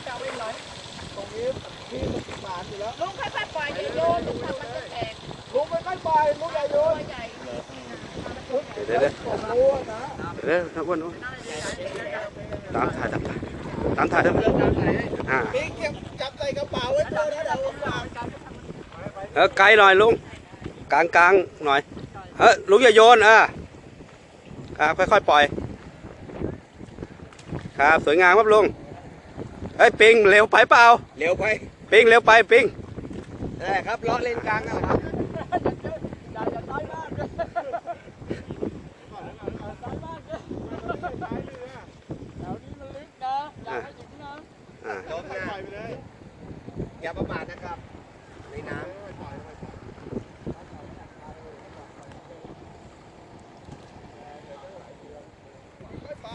ำจะเอาไว้หน่อยตรงนี้พี่มันติดหมานอยู่แล้วลุงค่อยๆปล่อยอย่าโยนลุงทำมันจะแตกลุงไม่ค่อยไปลุงอย่าโยตัวนใหญ่เดี๋ยวเดี๋ยวผมรู้อะนะเดี๋ยวนะอ้วนอ้วนตามถ่ายตามถ่ายตามถ่ายเถอะอ่าพี่เก็บจับใส่กระเป๋าไว้ตัวนะเดี๋ยวผมฝากเออไกลหน่อยลุงกลางกลางหน่อยเออลุงอย่าโยนอะครับค่อยๆปล่อยครับสวยงามครับลุง เอ้ยปิงเร็วไปเปล่า เร็วไปปิงเร็วไปปิงได้ครับล้อเล่นกลางนะครับล้มนะอย่าประมาทนะครับในน้ำไป